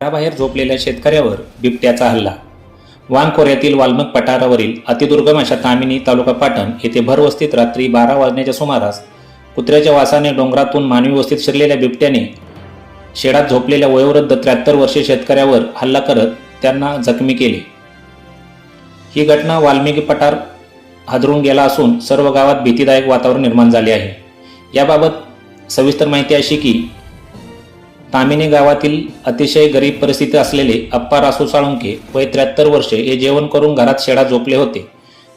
घराबाहेर झोपलेल्या शेतकऱ्यावर बिबट्याचा हल्ला. वानखोऱ्यातील वाल्मक पठारावरील अतिदुर्गम अशा तामिनी तालुका पाटण येथे भरवस्तीत रात्री बारा वाजण्याच्या सुमारास कुत्र्याच्या वासाने डोंगरातून मानवी वस्तीत शिरलेल्या बिबट्याने शेडात झोपलेल्या वयोवृद्ध त्र्याहत्तर वर्षीय शेतकऱ्यावर हल्ला करत त्यांना जखमी केले. ही घटना वाल्मिकी पठार हादरून गेला असून सर्व गावात भीतीदायक वातावरण निर्माण झाले आहे. याबाबत सविस्तर माहिती अशी की तामिने गावातील अतिशय गरीब परिस्थिती असलेले अप्पा रासू साळुंके वय त्र्याहत्तर वर्षे हे जेवण करून घरात शेडा झोपले होते.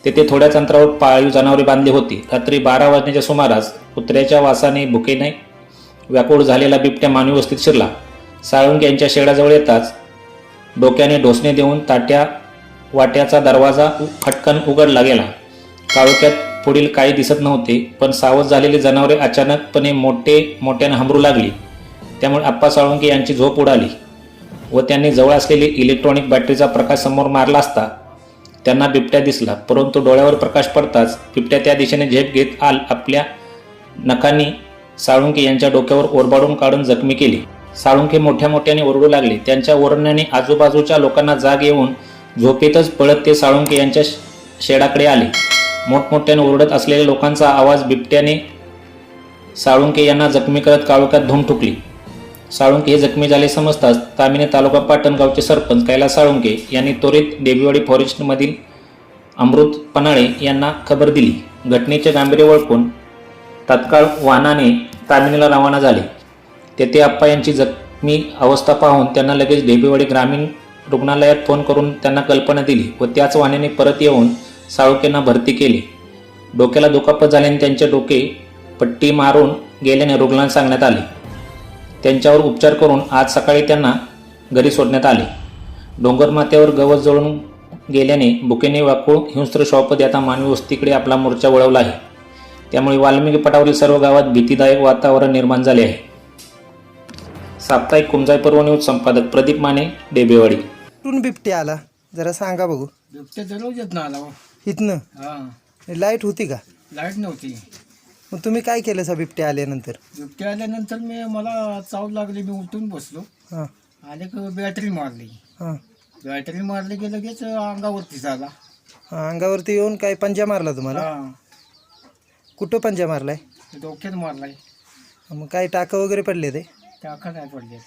तेथे थोड्याच अंतरावर पाळीव जनावरे बांधली होती. रात्री बारा वाजण्याच्या सुमारास कुत्र्याच्या वासाने भुकेने व्याकुळ झालेला बिबट्या मानवी वस्तीत शिरला. साळुंके यांच्या शेडाजवळ येताच डोक्याने ढोसणे देऊन ताट्या वाट्याचा दरवाजा खटकन उघडला गेला. काळोख्यात पुढील काही दिसत नव्हते पण सावध झालेली जनावरे अचानकपणे मोठे मोठ्याने हमरू लागली. त्यामुळे आप्पा साळुंके यांची झोप उडाली व त्यांनी जवळ असलेली इलेक्ट्रॉनिक बॅटरीचा प्रकाश समोर मारला असता त्यांना बिबट्या दिसला परंतु डोळ्यावर प्रकाश पडताच बिबट्या त्या दिशेने झेप घेत आल आपल्या नखांनी साळुंके यांच्या डोक्यावर ओरबाडून काढून जखमी केली. साळुंके मोठ्या मोठ्याने ओरडू लागले. त्यांच्या ओरडण्याने आजूबाजूच्या लोकांना जाग येऊन झोपेतच पळत ते साळुंके यांच्या शेडाकडे आले. मोठमोठ्याने ओरडत असलेल्या लोकांचा आवाज बिबट्याने साळुंके यांना जखमी करत काळोख्यात धूम ठुकली. साळुंके हे जखमी झाले समजताच तामिने तालुका पाटणगावचे सरपंच कैलास साळुंके यांनी त्वरित देवीवाडी फॉरेस्टमधील अमृत पनाळे यांना खबर दिली. घटनेचे गांभीर्य ओळखून तत्काळ वाहनाने तामिनीला रवाना झाले. तेथे आप्पा यांची जखमी अवस्था पाहून त्यांना लगेच डेबीवाडी ग्रामीण रुग्णालयात फोन करून त्यांना कल्पना दिली व त्याच वाहनाने परत येऊन साळुकेंना भरती केले. डोक्याला दुखापत झाल्याने त्यांचे डोके पट्टी मारून गेल्याने रुग्णांना सांगण्यात आले. त्यांच्यावर उपचार करून आज सकाळी त्यांना घरी सोडण्यात आले. डोंगरमाथ्यावर गवत जळून गेल्याने बुकेने वाकूळ हिंस्त्र शॉपद आता मानवी वस्तीकडे आपला मोर्चा वळवला आहे. त्यामुळे वाल्मिकी पटावरील सर्व गावात भीतीदायक वातावरण निर्माण झाले आहे. साप्ताहिक कुमजाई पर्व न्यूज संपादक प्रदीप माने डेबेवाडी. कुठून बिबट्या आला. जरा सांगा बघू. बिबट्या दररोज येत ना आला हो. इथनं? हा. लाइट होती का? लाइट नव्हती. मग तुम्ही काय केलं सा बिबट्या आल्यानंतर? बिबट्या आल्यानंतर मी मला चावल लागली मी उठून बसलो. हां. आले की बॅटरी मारली. हां. बॅटरी मारली की लगेच अंगावरती झाला. हां अंगावरती येऊन काय पंजा मारला तुम्हाला? हा. कुठं पंजा मारलाय? डोक्यात मारलाय. मग काय टाकं वगैरे पडले ते? टाका नाही पडले.